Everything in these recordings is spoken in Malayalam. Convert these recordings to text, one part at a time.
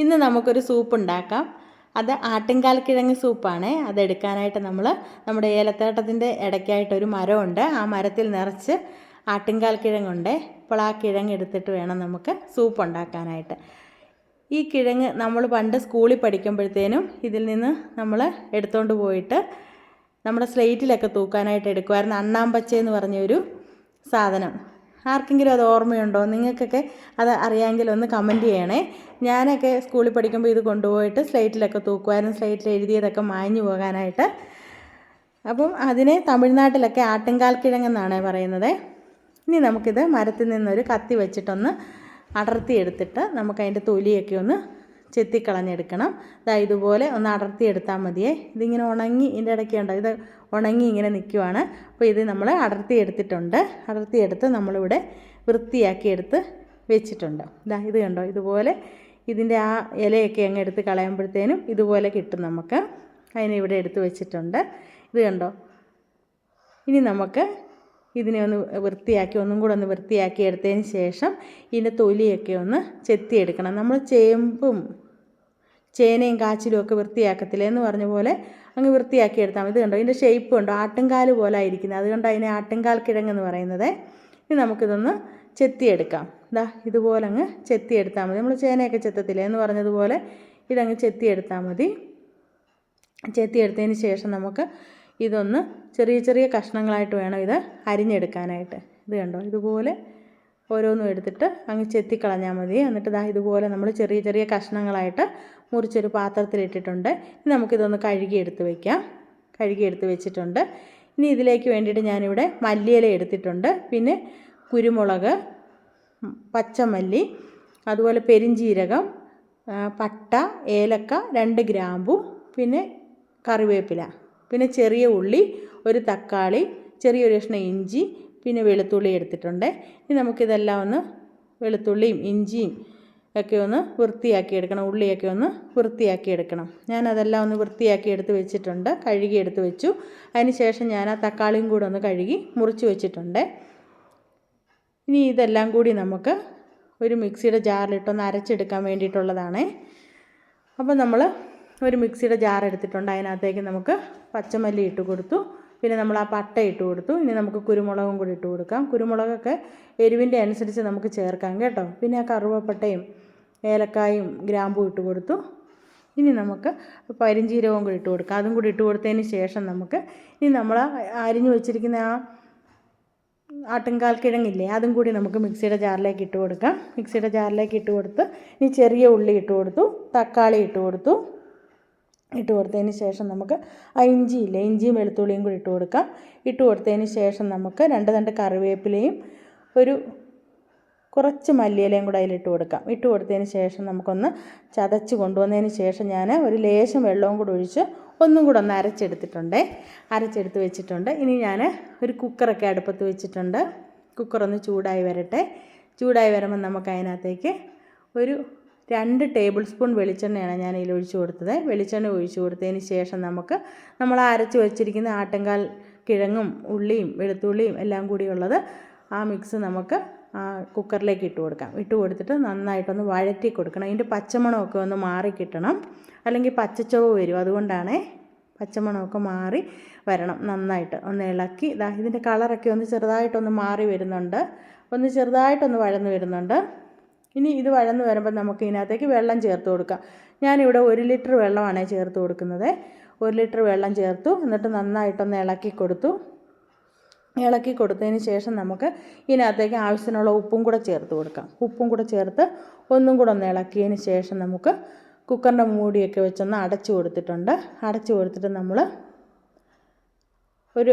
ഇന്ന് നമുക്കൊരു സൂപ്പ് ഉണ്ടാക്കാം. അത് ആട്ടിൻകാൽ കിഴങ്ങ് സൂപ്പാണ് അതെടുക്കാനായിട്ട് നമ്മൾ നമ്മുടെ ഏലത്തോട്ടത്തിന്റെ ഇടയ്ക്കായിട്ടൊരു മരമുണ്ട്. ആ മരത്തിൽ നിറച്ച് ആട്ടിൻകാൽ കിഴങ്ങുണ്ട് അപ്പോൾ ആ കിഴങ്ങ് എടുത്തിട്ട് വേണം നമുക്ക് സൂപ്പ് ഉണ്ടാക്കാനായിട്ട്. ഈ കിഴങ്ങ് നമ്മൾ പണ്ട് സ്കൂളിൽ പഠിക്കുമ്പോഴത്തേനും ഇതിൽ നിന്ന് നമ്മൾ എടുത്തുകൊണ്ട് പോയിട്ട് നമ്മുടെ സ്ലേറ്റിലൊക്കെ തൂക്കാനായിട്ട് എടുക്കുമായിരുന്നു അണ്ണാമ്പച്ച എന്ന് പറഞ്ഞൊരു സാധനം. ആർക്കെങ്കിലും അത് ഓർമ്മയുണ്ടോ? നിങ്ങൾക്കൊക്കെ അത് അറിയാമെങ്കിൽ ഒന്ന് കമന്റ് ചെയ്യണേ. ഞാനൊക്കെ സ്കൂളിൽ പഠിക്കുമ്പോൾ ഇത് കൊണ്ടുപോയിട്ട് സ്ലേറ്റിലൊക്കെ തൂക്കുമായിരുന്നു സ്ലേറ്റിൽ എഴുതിയതൊക്കെ മാഞ്ഞു പോകാനായിട്ട്. അപ്പം അതിനെ തമിഴ്നാട്ടിലൊക്കെ ആട്ടിൻകാൽ കിഴങ്ങെന്നാണ് പറയുന്നത്. ഇനി നമുക്കിത് മരത്തിൽ നിന്നൊരു കത്തി വെച്ചിട്ടൊന്ന് അടർത്തി എടുത്തിട്ട് നമുക്ക് അതിന്റെ തൊലിയൊക്കെ ഒന്ന് ചെത്തിക്കളഞ്ഞെടുക്കണം. ഇതാ ഇതുപോലെ ഒന്ന് അടർത്തി എടുത്താൽ മതിയേ. ഇതിങ്ങനെ ഉണങ്ങി ഇതിന്റെ ഇടയ്ക്ക് ഉണ്ടോ ഇത് ഉണങ്ങി ഇങ്ങനെ നിൽക്കുവാണ്. അപ്പോൾ ഇത് നമ്മൾ അടർത്തി എടുത്തിട്ടുണ്ട് അടർത്തി എടുത്ത് നമ്മളിവിടെ വൃത്തിയാക്കി എടുത്ത് വെച്ചിട്ടുണ്ട്. ഇതാ ഇത് കണ്ടോ ഇതുപോലെ ഇതിന്റെ ആ ഇലയൊക്കെ അങ്ങ് എടുത്ത് കളയുമ്പോഴത്തേനും ഇതുപോലെ കിട്ടും നമുക്ക്. അതിനെ ഇവിടെ എടുത്ത് വെച്ചിട്ടുണ്ട്. ഇത് കണ്ടോ ഇനി നമുക്ക് ഇതിനെ ഒന്ന് വൃത്തിയാക്കി ഒന്നും കൂടെ ഒന്ന് വൃത്തിയാക്കി എടുത്തതിന് ശേഷം ഇതിന്റെ തൊലിയൊക്കെ ഒന്ന് ചെത്തിയെടുക്കണം. നമ്മൾ ചേമ്പും ചേനയും കാച്ചിലും ഒക്കെ വൃത്തിയാക്കത്തില്ലേ എന്ന് പറഞ്ഞ പോലെ അങ്ങ് വൃത്തിയാക്കി എടുത്താൽ മതി. ഇത് കണ്ടോ? ഇതിന്റെ ഷേപ്പ് ഉണ്ടോ ആട്ടുംകാൽ പോലെ ആയിരിക്കുന്നത് അതുകൊണ്ട് അതിനെ ആട്ടുംകാൽ കിഴങ്ങെന്ന് പറയുന്നത്. ഇനി നമുക്കിതൊന്ന് ചെത്തിയെടുക്കാം. ഇതാ ഇതുപോലെ അങ്ങ് ചെത്തിയെടുത്താൽ മതി. നമ്മൾ ചേനയൊക്കെ ചെത്തത്തില്ല എന്ന് പറഞ്ഞതുപോലെ ഇതങ്ങ് ചെത്തിയെടുത്താൽ മതി. ചെത്തിയെടുത്തതിന് ശേഷം നമുക്ക് ഇതൊന്ന് ചെറിയ ചെറിയ കഷ്ണങ്ങളായിട്ട് വേണം ഇത് അരിഞ്ഞെടുക്കാനായിട്ട്. ഇത് കണ്ടോ? ഇതുപോലെ ഓരോന്നും എടുത്തിട്ട് അങ്ങ് ചെത്തിക്കളഞ്ഞാൽ മതി. എന്നിട്ട് ഇതാ ഇതുപോലെ നമ്മൾ ചെറിയ ചെറിയ കഷ്ണങ്ങളായിട്ട് മുറിച്ചൊരു പാത്രത്തിലിട്ടിട്ടുണ്ട്. ഇനി നമുക്കിതൊന്ന് കഴുകിയെടുത്ത് വയ്ക്കാം കഴുകിയെടുത്ത് വെച്ചിട്ടുണ്ട്. ഇനി ഇതിലേക്ക് വേണ്ടിയിട്ട് ഞാനിവിടെ മല്ലിയില എടുത്തിട്ടുണ്ട്. പിന്നെ കുരുമുളക് പച്ചമല്ലി അതുപോലെ പെരിഞ്ചീരകം പട്ട ഏലക്ക രണ്ട് ഗ്രാമ്പു പിന്നെ കറിവേപ്പില. പിന്നെ ചെറിയ ഉള്ളി ഒരു തക്കാളി ചെറിയൊരു കഷ്ണം ഇഞ്ചി പിന്നെ വെളുത്തുള്ളി എടുത്തിട്ടുണ്ട്. ഇനി നമുക്കിതെല്ലാം ഒന്ന് വെളുത്തുള്ളിയും ഇഞ്ചിയും ഒക്കെ ഒന്ന് വൃത്തിയാക്കി എടുക്കണം ഉള്ളിയൊക്കെ ഒന്ന് വൃത്തിയാക്കി എടുക്കണം. ഞാൻ അതെല്ലാം ഒന്ന് വൃത്തിയാക്കി എടുത്ത് വെച്ചിട്ടുണ്ട് കഴുകി എടുത്ത് വെച്ചു. അതിന് ശേഷം ഞാൻ ആ തക്കാളിയും കൂടെ ഒന്ന് കഴുകി മുറിച്ച് വെച്ചിട്ടുണ്ട്. ഇനി ഇതെല്ലാം കൂടി നമുക്ക് ഒരു മിക്സിയുടെ ജാറിലിട്ടൊന്ന് അരച്ചെടുക്കാൻ വേണ്ടിയിട്ടുള്ളതാണ്. അപ്പോൾ നമ്മൾ ഒരു മിക്സിയുടെ ജാർ എടുത്തിട്ടുണ്ട്. അതിനകത്തേക്ക് നമുക്ക് പച്ചമല്ലി ഇട്ട് കൊടുത്തു. പിന്നെ നമ്മൾ ആ പട്ട ഇട്ട് കൊടുത്തു. ഇനി നമുക്ക് കുരുമുളകും കൂടി ഇട്ട് കൊടുക്കാം. കുരുമുളകൊക്കെ എരിവിന്റെ അനുസരിച്ച് നമുക്ക് ചേർക്കാം കേട്ടോ. പിന്നെ ആ കറുവപ്പട്ടയും ഏലക്കായും ഗ്രാമ്പും ഇട്ട് കൊടുത്തു. ഇനി നമുക്ക് പരിഞ്ചീരകവും കൂടി ഇട്ട് കൊടുക്കാം. അതും കൂടി ഇട്ട് കൊടുത്തതിന് ശേഷം നമുക്ക് ഇനി നമ്മൾ അരിഞ്ഞു വെച്ചിരിക്കുന്ന ആ ആട്ടുംകാൽ കിഴങ്ങില്ലേ അതും കൂടി നമുക്ക് മിക്സിയുടെ ജാറിലേക്ക് ഇട്ട് കൊടുക്കാം. മിക്സിയുടെ ജാറിലേക്ക് ഇട്ട് കൊടുത്ത് ഇനി ചെറിയ ഉള്ളി ഇട്ട് കൊടുത്തു. തക്കാളി ഇട്ട് കൊടുത്തു. ഇട്ട് കൊടുത്തതിന് ശേഷം നമുക്ക് ആ ഇഞ്ചിയില്ലേ ഇഞ്ചിയും വെളുത്തുള്ളിയും കൂടി ഇട്ട് കൊടുക്കാം. ഇട്ട് കൊടുത്തതിന് ശേഷം നമുക്ക് രണ്ട് തണ്ട് കറിവേപ്പിലയും ഒരു കുറച്ച് മല്ലിയിലയും കൂടെ അതിലിട്ട് കൊടുക്കാം. ഇട്ട് കൊടുത്തതിന് ശേഷം നമുക്കൊന്ന് ചതച്ച് കൊണ്ടുവന്നതിന് ശേഷം ഞാൻ ഒരു ലേശം വെള്ളവും കൂടെ ഒഴിച്ച് ഒന്നും കൂടെ ഒന്ന് അരച്ചെടുത്തിട്ടുണ്ട്. അരച്ചെടുത്ത് വെച്ചിട്ടുണ്ട്. ഇനി ഞാൻ ഒരു കുക്കറൊക്കെ അടുപ്പത്ത് വെച്ചിട്ടുണ്ട്. കുക്കറൊന്ന് ചൂടായി വരട്ടെ. ചൂടായി വരുമ്പോൾ നമുക്ക് അതിനകത്തേക്ക് ഒരു രണ്ട് ടേബിൾ സ്പൂൺ വെളിച്ചെണ്ണയാണ് ഞാൻ ഇതിൽ ഒഴിച്ചു കൊടുത്തത്. വെളിച്ചെണ്ണ ഒഴിച്ചു കൊടുത്തതിന് ശേഷം നമുക്ക് നമ്മൾ അരച്ച് വെച്ചിരിക്കുന്ന ആട്ടങ്കാൽ കിഴങ്ങും ഉള്ളിയും വെളുത്തുള്ളിയും എല്ലാം കൂടിയുള്ളത് ആ മിക്സ് നമുക്ക് കുക്കറിലേക്ക് ഇട്ട് കൊടുക്കാം. ഇട്ട് കൊടുത്തിട്ട് നന്നായിട്ടൊന്ന് വഴറ്റി കൊടുക്കണം. അതിന്റെ പച്ചമണമൊക്കെ ഒന്ന് മാറി കിട്ടണം. അല്ലെങ്കിൽ പച്ചച്ചവ് വരും. അതുകൊണ്ടാണ് പച്ചമണമൊക്കെ മാറി വരണം നന്നായിട്ട്. ഒന്ന് ഇളക്കി ഇതാ ഇതിന്റെ കളറൊക്കെ ഒന്ന് ചെറുതായിട്ടൊന്ന് മാറി വരുന്നുണ്ട്. ഒന്ന് ചെറുതായിട്ടൊന്ന് വഴന്ന് വരുന്നുണ്ട്. ഇനി ഇത് വഴന്ന് വരുമ്പോൾ നമുക്ക് ഇതിനകത്തേക്ക് വെള്ളം ചേർത്ത് കൊടുക്കാം. ഞാനിവിടെ ഒരു ലിറ്റർ വെള്ളമാണ് ചേർത്ത് കൊടുക്കുന്നത്. ഒരു ലിറ്റർ വെള്ളം ചേർത്തു. എന്നിട്ട് നന്നായിട്ടൊന്ന് ഇളക്കി കൊടുത്തു. ഇളക്കി കൊടുത്തതിന് ശേഷം നമുക്ക് ഇതിനകത്തേക്ക് ആവശ്യത്തിനുള്ള ഉപ്പും കൂടെ ചേർത്ത് കൊടുക്കാം. ഉപ്പും കൂടെ ചേർത്ത് ഒന്നും കൂടെ ഒന്ന് ഇളക്കിയതിന് ശേഷം നമുക്ക് കുക്കറിന്റെ മൂടിയൊക്കെ വെച്ചൊന്ന് അടച്ചു കൊടുത്തിട്ടുണ്ട്. അടച്ചു കൊടുത്തിട്ട് നമ്മൾ ഒരു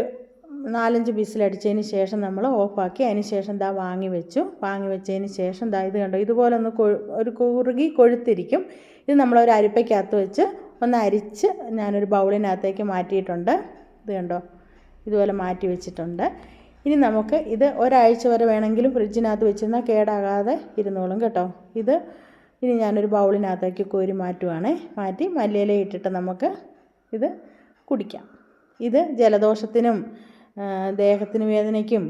നാലഞ്ച് ബിസിലടിച്ചതിന് ശേഷം നമ്മൾ ഓഫാക്കി. അതിന് ശേഷം ദാ വാങ്ങി വെച്ചു. വാങ്ങി വെച്ചതിന് ശേഷം ദാ ഇത് കണ്ടോ? ഇതുപോലെ ഒന്ന് ഒരു കുറുകി കൊഴുത്തിരിക്കും. ഇത് നമ്മളൊരു അരിപ്പയ്ക്കകത്ത് വെച്ച് ഒന്ന് അരിച്ച് ഞാനൊരു ബൗളിനകത്തേക്ക് മാറ്റിയിട്ടുണ്ട്. ഇത് കണ്ടോ? ഇതുപോലെ മാറ്റി വെച്ചിട്ടുണ്ട്. ഇനി നമുക്ക് ഇത് ഒരാഴ്ച വരെ വേണമെങ്കിലും ഫ്രിഡ്ജിനകത്ത് വെച്ചിരുന്നാൽ കേടാകാതെ ഇരുന്നോളും കേട്ടോ. ഇത് ഇനി ഞാനൊരു ബൗളിനകത്തേക്ക് കോരി മാറ്റുവാണേ. മാറ്റി മല്ലിയില ഇട്ടിട്ട് നമുക്ക് ഇത് കുടിക്കാം. ഇത് ജലദോഷത്തിനും ദേഹത്തിന് വേദനയ്ക്കും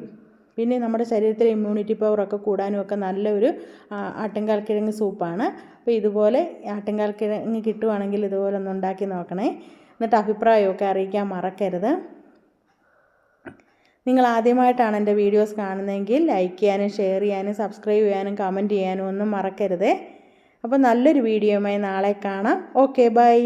പിന്നെ നമ്മുടെ ശരീരത്തിലെ ഇമ്മ്യൂണിറ്റി പവറൊക്കെ കൂടാനും ഒക്കെ നല്ലൊരു ആ, ആട്ടുംകാൽ കിഴങ്ങ് സൂപ്പാണ് അപ്പോൾ ഇതുപോലെ ആട്ടിൻകാൽ കിഴങ്ങ് കിട്ടുവാണെങ്കിൽ ഇതുപോലെ ഒന്ന് ഉണ്ടാക്കി നോക്കണേ. എന്നിട്ട് അഭിപ്രായമൊക്കെ അറിയിക്കാൻ മറക്കരുത്. നിങ്ങൾ ആദ്യമായിട്ടാണ് എന്റെ വീഡിയോസ് കാണുന്നതെങ്കിൽ ലൈക്ക് ചെയ്യാനും ഷെയർ ചെയ്യാനും സബ്സ്ക്രൈബ് ചെയ്യാനും കമന്റ് ചെയ്യാനും ഒന്നും മറക്കരുതേ. അപ്പോൾ നല്ലൊരു വീഡിയോയുമായി നാളെ കാണാം. Okay bye